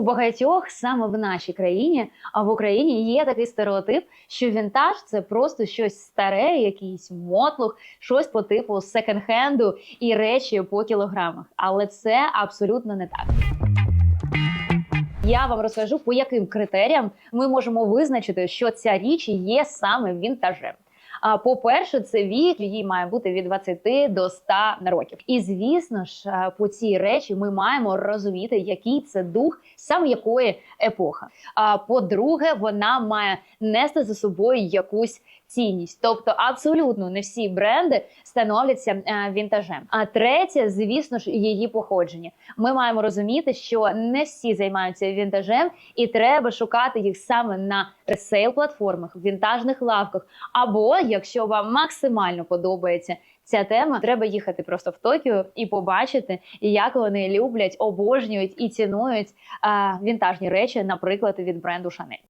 У багатьох саме в нашій країні, а в Україні є такий стереотип, що вінтаж це просто щось старе, якийсь мотлух, щось по типу секонд-хенду і речі по кілограмах. Але це абсолютно не так. Я вам розкажу, по яким критеріям ми можемо визначити, що ця річ є саме вінтажем. А по-перше, це вік їй має бути від 20 до 100 років. І звісно ж, е, по цій речі ми маємо розуміти, який це дух саме якої епохи. А по-друге, вона має нести за собою якусь цінність. Тобто, абсолютно не всі бренди становляться е, вінтажем. А третє, звісно ж, її походження. Ми маємо розуміти, що не всі займаються вінтажем, і треба шукати їх саме на ресейл платформах, вінтажних лавках. Або якщо вам максимально подобається ця тема, треба їхати просто в Токіо і побачити, як вони люблять, обожнюють і цінують а, вінтажні речі, наприклад, від бренду Chanel.